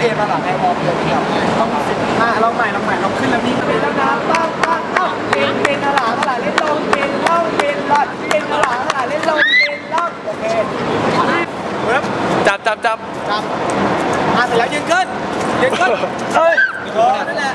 เอมาหลังไงมองเดียวกับต้องอะลองใหม่เราใหม่เราขึ้นแล้วนี่เป็นแล้วนะป้างป้างเอ้าเป็นเป็นหลังหลังเล่นลงเป็นล่องเป็นลอดเป็นหลังหลังเล่นลงเป็นล่องโอเคปึ๊บจับจับจับจับอะเสร็จแล้วยืนขึ้นยืนขึ้นเฮ้ยเออนั่นแหละ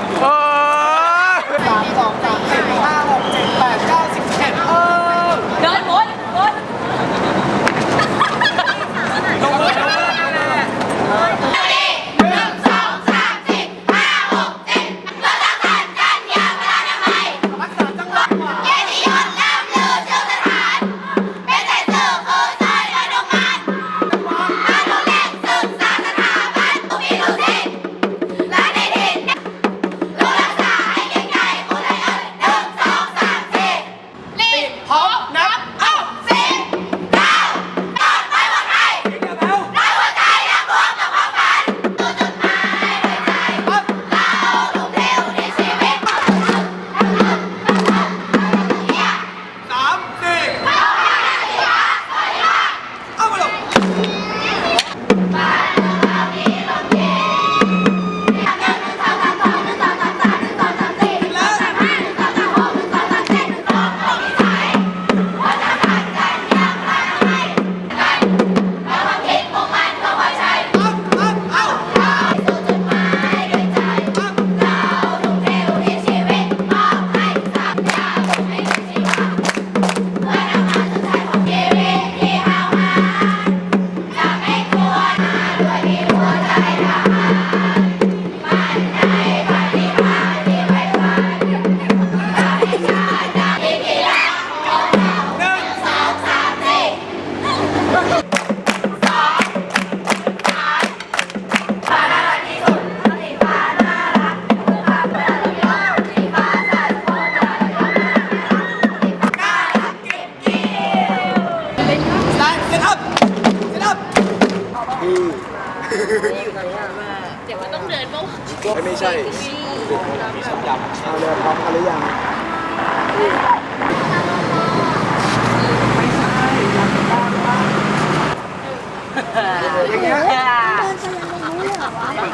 อย่างเงี้ย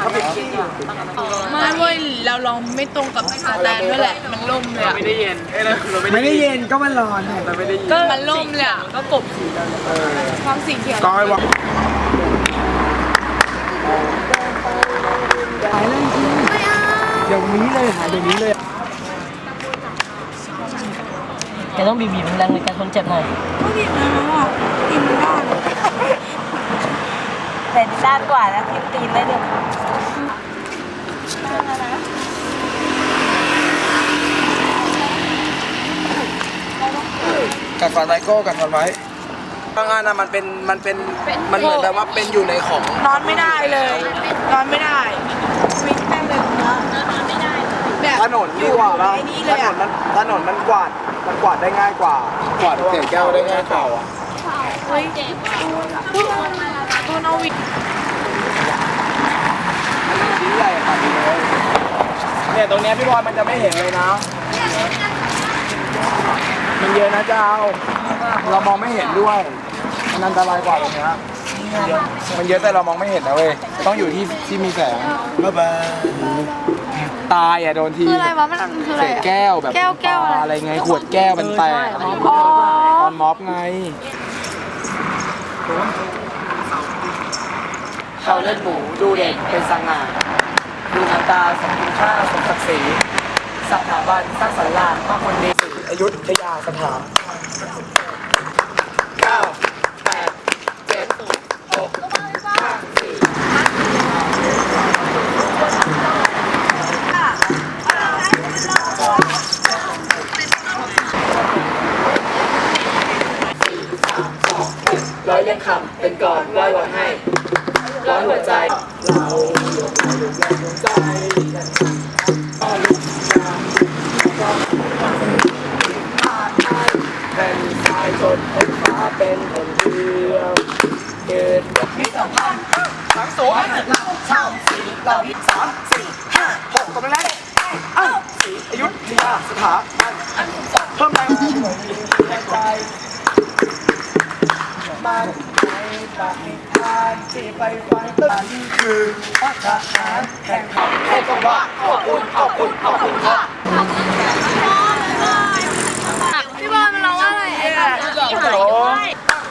เขาเป็นขี้ไม่เว้ยเราลองไม่ตรงกับสแตนด้วยแหละ มันล่มเลยอะไม่ได้เย็นเอ้ยเราไม่ไม่ได้ได้เย็นก็มันร้อนเราไม่ได้ยินก็มันล่มเลยอะก็กบสีความสีเขียวก้อยวะหายเลยจริงเดี๋ยวนี้เลยหายเดี๋ยวนี้เลยแกต้องบีบีแรงในการทนเจ็บหน่อยก็ดีนะอะกินไม่ได้ แต่ด้านกว่านะทิมตีนได้ด้วยกัดฟันไว้โก้กัดฟันไว้บางงานนะมันเป็นมันเป็นมันเหมือนแบบว่าเป็นอยู่ในของ นอนไม่ได้เลย นอนไม่ได้วิ่งแป้งเลยนะแบบถนนดีกว่าอยู่ป่ะในนี้ถเลยนอะนมันถนนมันกวาดมันกวาดได้ง่ายกว่า กวาดเศษแก้วได้ง่ายกว่าเฮ้ย ตัวน้องวิกดีใหญ่ขนาดนี้เลยเนี่ยตรงเนี้ยพี่บอยมันจะไม่เห็นเลยนะ มันเยอะนะเจ้า เรามองไม่เห็นด้วย มันอันตรายกว่าตรงเนี้ยมันเยอะมันเยอะแต่เรามองไม่เห็นนะเว้ย ต้องอยู่ที่ที่มีแสงบ๊ายบายตายอะโดนทีคืออะไรวะมันคืออะเศไรษอะแก้วแบบแก้วแก้วอะไรอะไรไงขวดแก้วมันแตกอ๋อตอนม็อบไง เขาเล่นหมูดูเด็กเป็นสง่าดูหน้าตาสมคุณค่าสมศักดิ์ศรีสถาบันสร้างสรรค์ลานมากคนดีอยุธยาสถานเก้าแปดเจ็ดหกห้าสี่ร้อยเลี้ยงคำเป็นก่อนร้อยวันให้ ร้อยหัวใจ เราหลงไหลหลงไหลหลงใจก็ลุกยามแผ่นทรายจนเป็นฟ้าเป็นแผ่นเดียวเกิดแบบนี้สองพันหลังสูงเช่าสี่เราพิสามสี่ห้าหกกำลังแรงเอ้าสี่อยุธยาสถาบันเพิ่มแรงแรงใจบ้านใน ปฏิทานที่ไปฝันตึกคือพัฒหารแห่งขาให้คำว่าขอบคุณขอบคุณขอบคุณครับพี่บอลมันร้องว่าอะไรไอ้แบบฮัลโหล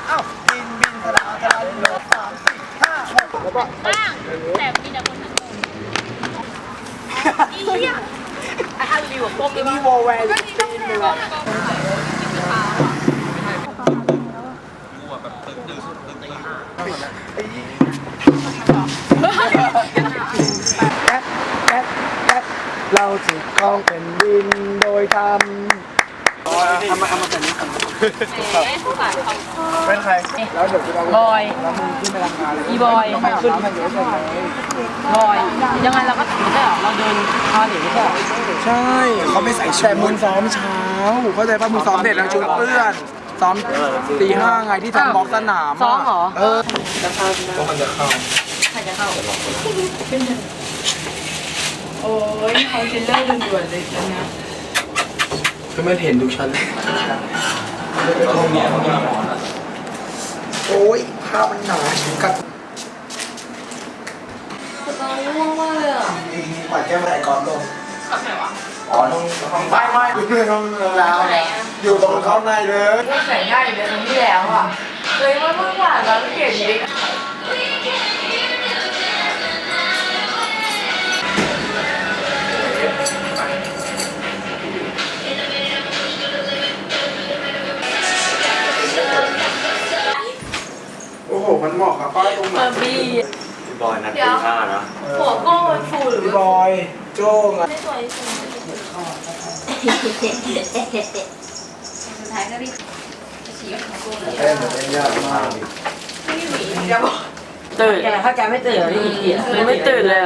เอ้าบินบินทะลาทะลาโลสามสี่ห้าหกแล้วก็บ้างแต่มีแต่คนทั้งอีเหี้ยอีนี่โวแวร์อยู่จีนเลยอะไอ้ เราจึกครองเป็นดินโดยทำเอามาเอามาใส่นี้เป็นใครแล้วเดี๋ยวจะเอาบอยแล้วมึงขึ้นไปทำงานเลยอีบอยไม่ขึ้นมาเยอะเลยบอย ยังไงเราก็ถึงไม่ใช่หรอเราเดินพาหนีไม่ใช่หรอใช่เขาไม่ใส่ชุดแต่มึงซ้อมเช้าเข้าใจป่ะมึงซ้อมเด็ดแล้วชุดเพื่อนซ้อมตีห้าไงที่ทำบล็อกสนามซ้อมเหรอเออก็มันจะเข้าใครจะเข้า โอ้ยคอนเทนเนอร์ด่วนๆเลยอันเนี้ยคือมันเห็นทุกชั้นห้องนี้ห้องนี้หมอนะโอ้ยผ้ามันหนากัดตอนง่วงมากเลยอะปัดแก้มไหนก่อนลงก่อนลงห้องไม่ไม่อยู่ในห้องแล้วอยู่ตรงข้างในเลยก็ใส่ง่ายอยู่ในครั้งที่แล้วอะเลยว่าเมื่อวานเราเขียนดิโอ้โหมันเหมาะกับป้ายตรงไหนมาบีบอยนัดตีห้านะหัวโก้มันฟูหรือพี่บอย โจ้ไงสุดท้ายก็รีบฉีกของกูเลยเต้นเต้นยากมากตื่นแกถ้าแกไม่ตื่นเหรอพี่เกียร์ไม่ตื่นเลย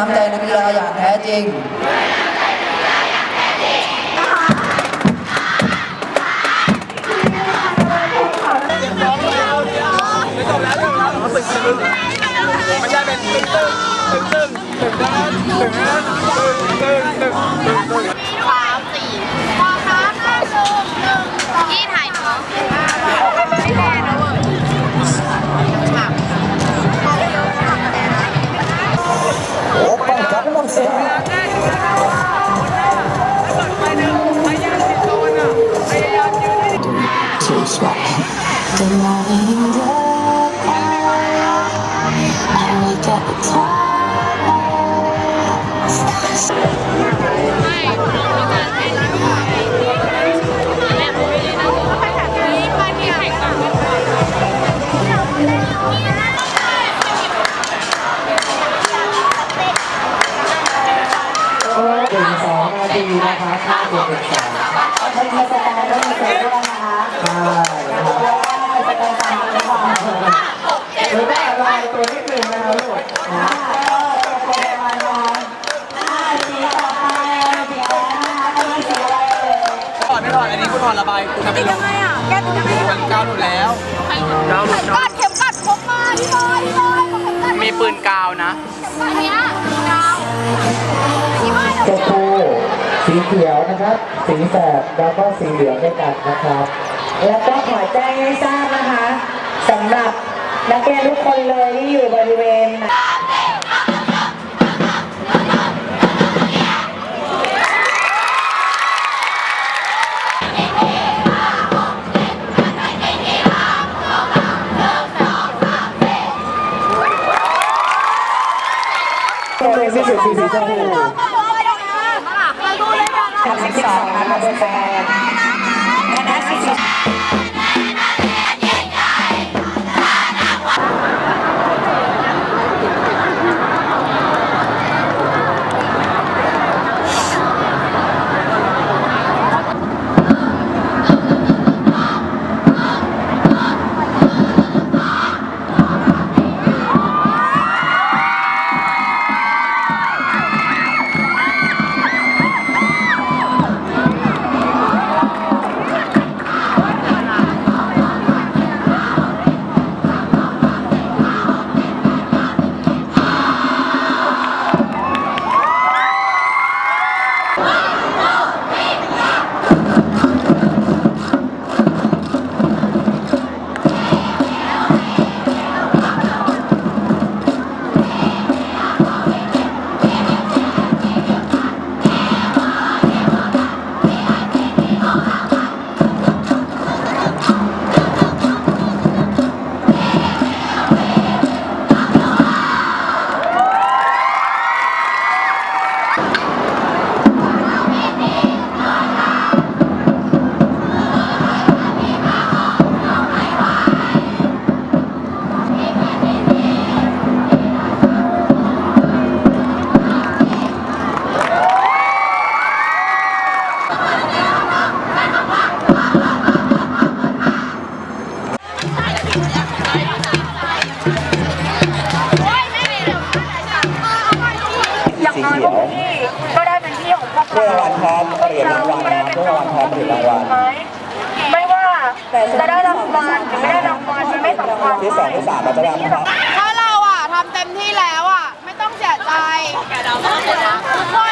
น้ำใจนักกีฬาอย่างแท้จริงไม่ใช่เป็นตึ้งตึ้งตึ้งตึ้งตึ้งนั้นตึ้งนั้นตึ้งตึ้งตึ้ง The morning dew. I wake up tired. ถึงสองนาทีจุดหนึ่งสามท่านาวนะ อันเนี้ยดาวพี่บอยชมพูสีเขียวนะครับ สีแสดแล้วก็สีเหลืองด้วยกันนะครับ แล้วก็ขอแจ้งให้ทราบนะคะสำหรับนักเรียนทุกคนเลยที่อยู่บริเวณ ชุดสีชมพูมาดูเลยกันคำสิบสองนะคะโดยแฟนคณะสิบสอ จะได้รางวัลหรือไม่ได้รางวัลมันไม่สำคัญที่สองที่สามเราจะได้นะครับถ้าเราอะทำเต็มที่แล้วอะ ไม่ต้องเสียใจทุกคนเก่